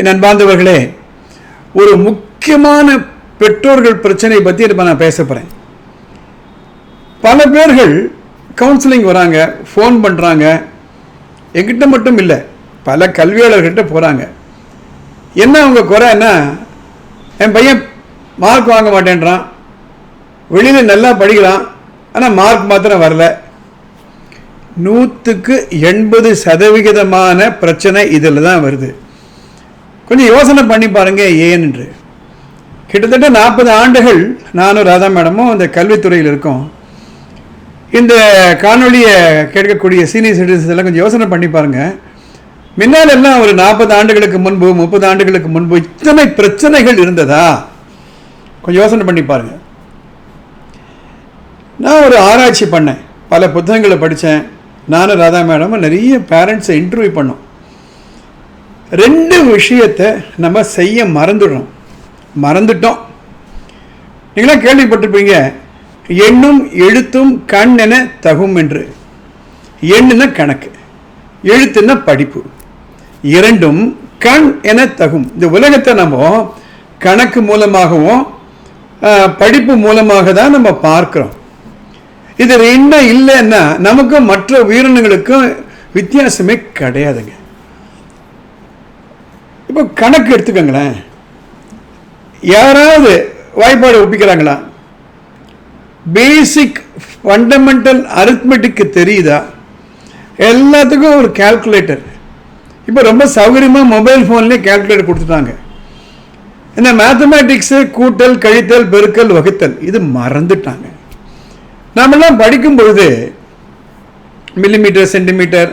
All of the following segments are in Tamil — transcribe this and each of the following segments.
என் அன்பார்ந்தவர்களே ஒரு முக்கியமான பெற்றோர்கள் பிரச்சனை பற்றி இப்போ நான் பேச போகிறேன் பல பேர்கள் கவுன்சிலிங் வராங்க ஃபோன் பண்ணுறாங்க எங்கிட்ட மட்டும் இல்லை பல கல்வியாளர்கிட்ட போகிறாங்க என்ன அவங்க குறைன்னா என் பையன் மார்க் வாங்க மாட்டேன்றான். வெளியில் நல்லா படிக்கிறான் ஆனால் மார்க் மாத்திரம் வரல. நூற்றுக்கு எண்பது சதவிகிதமான பிரச்சனை இதில் தான் வருது. கொஞ்சம் யோசனை பண்ணி பாருங்க என்று. கிட்டத்தட்ட நாற்பது ஆண்டுகள் நானும் ராதா மேடமும் இந்த கல்வித்துறையில் இருக்கோம். இந்த காணொலியை கேட்கக்கூடிய சீனியர் சிட்டிசன்ஸ் எல்லாம் கொஞ்சம் யோசனை பண்ணி பாருங்க. முன்னால் எல்லாம் ஒரு நாற்பது ஆண்டுகளுக்கு முன்பு முப்பது ஆண்டுகளுக்கு முன்பு இத்தனை பிரச்சனைகள் இருந்ததா? கொஞ்சம் யோசனை பண்ணி பாருங்க. நான் ஒரு ஆராய்ச்சி பண்ணேன். பல புத்தகங்களை படித்தேன் நானும் ராதா மேடமும் நிறைய பேரண்ட்ஸை இன்டர்வியூ பண்ணோம். ரெண்டு விஷயத்தை நம்ம செய்ய மறந்துடுறோம். மறந்துட்டோம். நீங்களாம் கேள்விப்பட்டிருப்பீங்க எண்ணும் எழுத்தும் கண் என தகும் என்று. எண்ணுன்னா கணக்கு எழுத்துன்னா படிப்பு. இரண்டும் கண் என தகும். இந்த உலகத்தை நம்ம கணக்கு மூலமாகவும் படிப்பு மூலமாக தான் நம்ம பார்க்குறோம். இது ரெண்டும் இல்லைன்னா நமக்கும் மற்ற உயிரினங்களுக்கும் வித்தியாசமே கிடையாதுங்க. இப்போ கணக்கு எடுத்துக்கோங்களேன். யாராவது வாய்ப்பாடு ஒப்பிக்கிறாங்களா? பேசிக் ஃபண்டமெண்டல் அரித்மெட்டிக்கு தெரியுதா? எல்லாத்துக்கும் ஒரு கேல்குலேட்டர் இப்போ ரொம்ப சௌகரியமாக மொபைல் ஃபோன்லேயே கால்குலேட்டர் கொடுத்துட்டாங்க. இந்த மேத்தமேட்டிக்ஸு கூட்டல் கழித்தல் பெருக்கல் வகுத்தல் இது மறந்துட்டாங்க. நாமெல்லாம் படிக்கும் பொழுது மில்லிமீட்டர் சென்டிமீட்டர்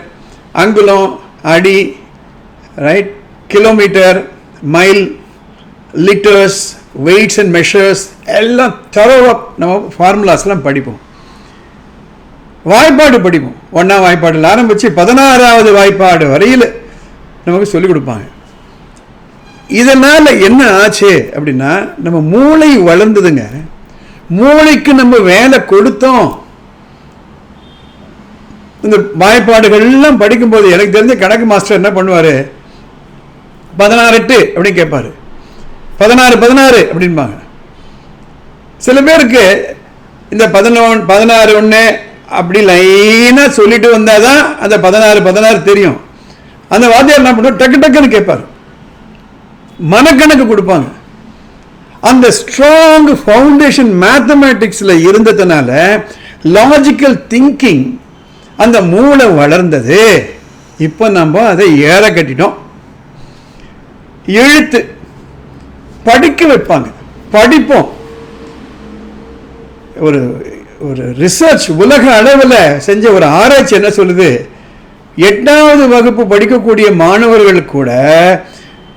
அங்குலம் அடி right kilometre mile litres weights and measures எல்லாம் தரோவாக நம்ம ஃபார்முலாஸ்லாம் படிப்போம். வாய்ப்பாடு படிப்போம். ஒன்றாம் வாய்ப்பாடில் ஆரம்பித்து பதினாறாவது வாய்ப்பாடு வரையில் நமக்கு சொல்லிக் கொடுப்பாங்க. இதனால் என்ன ஆச்சு அப்படின்னா நம்ம மூளை வளர்ந்ததுங்க. மூளைக்கு நம்ம வேலை கொடுத்தோம். இந்த வாய்ப்பாடுகள்லாம் படிக்கும்போது எனக்கு தெரிஞ்ச கணக்கு மாஸ்டர் என்ன பண்ணுவார்? பதினாறு எட்டு அப்படின்னு கேட்பாரு. பதினாறு பதினாறு அப்படின்பாங்க. சில பேருக்கு இந்த பதினொன் பதினாறு ஒன்று அப்படி லைனாக சொல்லிட்டு வந்தால் தான் அந்த பதினாறு பதினாறு தெரியும். அந்த வாத்தியார் என்ன பண்ணுவோம் டக்கு டக்குன்னு கேட்பார். மனக்கணக்கு கொடுப்பாங்க. அந்த ஸ்ட்ராங் ஃபவுண்டேஷன் மேத்தமேட்டிக்ஸில் இருந்ததுனால லாஜிக்கல் திங்கிங் அந்த மூளை வளர்ந்தது. இப்போ நம்ம அதை ஏற கட்டிட்டோம். எழுத்து படிக்க வைப்பாங்க. படிப்போம். ஒரு ஒரு ரிசர்ச் உலக அளவில் செஞ்ச ஒரு ஆராய்ச்சி என்ன சொல்லுது? எட்டாவது வகுப்பு படிக்கக்கூடிய மாணவர்கள் கூட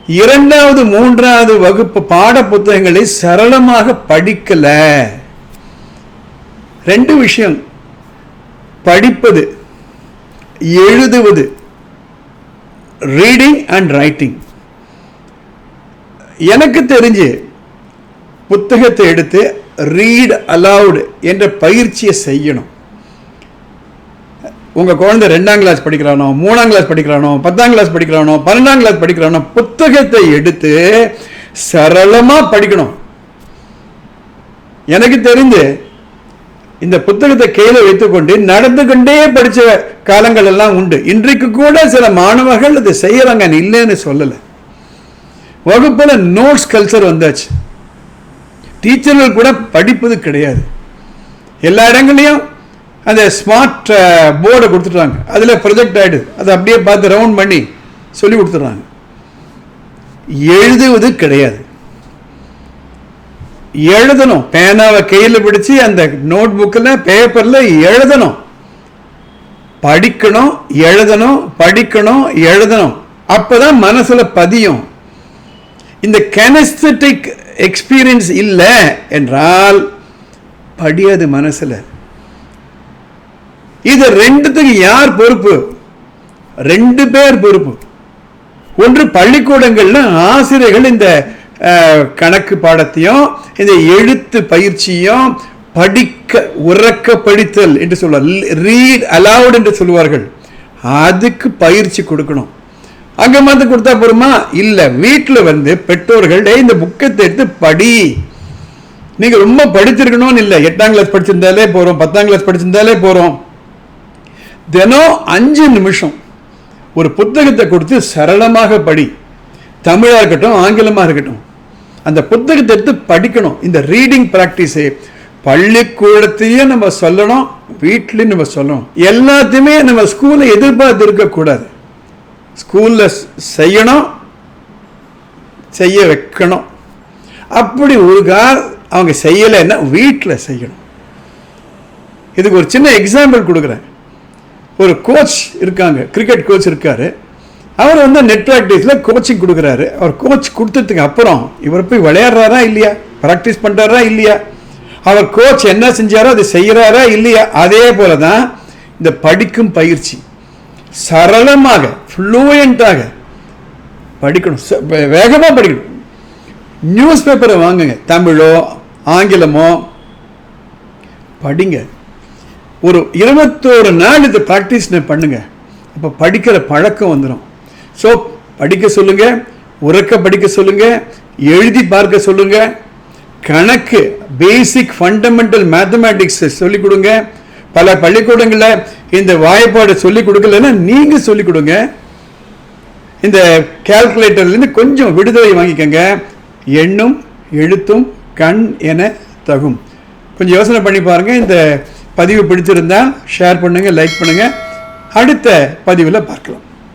இரண்டாவது மூன்றாவது வகுப்பு பாட புத்தகங்களை சரளமாக படிக்கலை. ரெண்டு விஷயம். படிப்பது எழுதுவது ரீடிங் அண்ட் ரைட்டிங் எனக்கு தெரிஞ்சு புத்தகத்தை எடுத்து ரீட் அலவுட் என்ற பயிற்சியை செய்யணும். உங்கள் குழந்தை ரெண்டாம் கிளாஸ் படிக்கிறானோ மூணாம் கிளாஸ் படிக்கிறானோ பத்தாம் கிளாஸ் படிக்கிறானோ பன்னெண்டாம் கிளாஸ் படிக்கிறானோ புத்தகத்தை எடுத்து சரளமாக படிக்கணும். எனக்கு தெரிந்து இந்த புத்தகத்தை கையில் வைத்துக்கொண்டு நடந்து கொண்டே படித்த காலங்கள் எல்லாம் உண்டு. இன்றைக்கு கூட சில மாணவர்கள் அதை செய்கிறாங்க இல்லைன்னு சொல்லலை. வகுப்பில் நோட்ஸ் கல்ச்சர் வந்தாச்சு. டீச்சர்கள் கூட படிப்பது கிடையாது. எல்லா இடங்கள்லையும் அந்த ஸ்மார்ட் போர்டை கொடுத்துட்றாங்க. அதில் ப்ரொஜெக்ட் ஆகிடுது அதை அப்படியே பார்த்து ரவுண்ட் பண்ணி சொல்லி கொடுத்துட்றாங்க. எழுதுவது கிடையாது. எழுதணும். பேனாவை கையில் பிடிச்சி அந்த நோட் புக்கில் பேப்பரில் எழுதணும். படிக்கணும் எழுதணும் படிக்கணும் எழுதணும். அப்போ தான் மனசில் பதியும். இந்த கெனஸ்தட்டிக் எக்ஸ்பீரியன்ஸ் இல்லை என்றால் படியாது மனசில். இது ரெண்டுத்துக்கு யார் பொறுப்பு? ரெண்டு பேர் பொறுப்பு. ஒன்று பள்ளிக்கூடங்களில் ஆசிரியர்கள் இந்த கணக்கு பாடத்தையும் இந்த எழுத்து பயிற்சியும் படிக்க உறக்க படித்தல் என்று சொல்வார் ரீட் அலவுட் என்று சொல்வார்கள் அதுக்கு பயிற்சி கொடுக்கணும். அங்கே மாத்த கொடுத்தா போருமா? இல்லை வீட்டில் வந்து பெற்றோர்கள் இந்த புக்கத்தை எடுத்து படி. நீங்கள் ரொம்ப படிச்சிருக்கணும்னு இல்லை. எட்டாம் கிளாஸ் படிச்சிருந்தாலே போகிறோம் பத்தாம் கிளாஸ் படிச்சிருந்தாலே போகிறோம் தினம் அஞ்சு நிமிஷம் ஒரு புத்தகத்தை கொடுத்து சரளமாக படி. தமிழாக இருக்கட்டும் ஆங்கிலமாக இருக்கட்டும். அந்த புத்தகத்தை எடுத்து படிக்கணும். இந்த ரீடிங் ப்ராக்டிஸு பள்ளிக்கூடத்தையும் நம்ம சொல்லணும் வீட்லையும் நம்ம சொல்லணும். எல்லாத்தையுமே நம்ம ஸ்கூலில் எதிர்பார்த்து இருக்கக்கூடாது ஸ்கூலில் செய்யணும் செய்ய வைக்கணும். அப்படி ஒரு கால் அவங்க செய்யலைன்னா வீட்டில் செய்யணும். இதுக்கு ஒரு சின்ன எக்ஸாம்பிள் கொடுக்குறேன். ஒரு கோச் இருக்காங்க கிரிக்கெட் கோச் இருக்கார். அவர் வந்து நெட் ப்ராக்டிஸில் கோச்சிங் கொடுக்குறாரு. அவர் கோச் கொடுத்ததுக்கு அப்புறம் இவர் போய் விளையாடுறாரா இல்லையா? ப்ராக்டிஸ் பண்ணுறாரா இல்லையா? அவர் கோச் என்ன செஞ்சாரோ அதை செய்கிறாரா இல்லையா? அதே போல தான் இந்த படிக்கும் பயிற்சி. சரளமாக ஃப்ளூயண்ட்டாக படிக்கணும். ச- படிக்கணும். நியூஸ் பேப்பரை வாங்குங்க. தமிழோ ஆங்கிலமோ படிங்க. ஒரு இருபத்தோரு நாள் இது ப்ராக்டிஸ் பண்ணுங்க. அப்போ படிக்கிற பழக்கம் வந்துடும் ஸோ படிக்க சொல்லுங்க உறக்க படிக்க சொல்லுங்க எழுதி பார்க்க சொல்லுங்க கணக்கு பேசிக் ஃபண்டமெண்டல் மேத்தமேட்டிக்ஸ் சொல்லிக் கொடுங்க. பல பள்ளிக்கூடங்களில் இந்த வாய்ப்பாடு சொல்லிக் கொடுக்கலன்னா நீங்கள் சொல்லிக் கொடுங்க. இந்த கால்குலேட்டர்லேருந்து கொஞ்சம் விடுதலை வாங்கிக்கோங்க. எண்ணும் எழுத்தும் கண் என தகும். கொஞ்சம் யோசனை பண்ணி பாருங்க. இந்த பதிவு பிடிச்சிருந்தா ஷேர் பண்ணுங்க லைக் பண்ணுங்க. அடுத்த பதிவில் பார்க்கலாம்.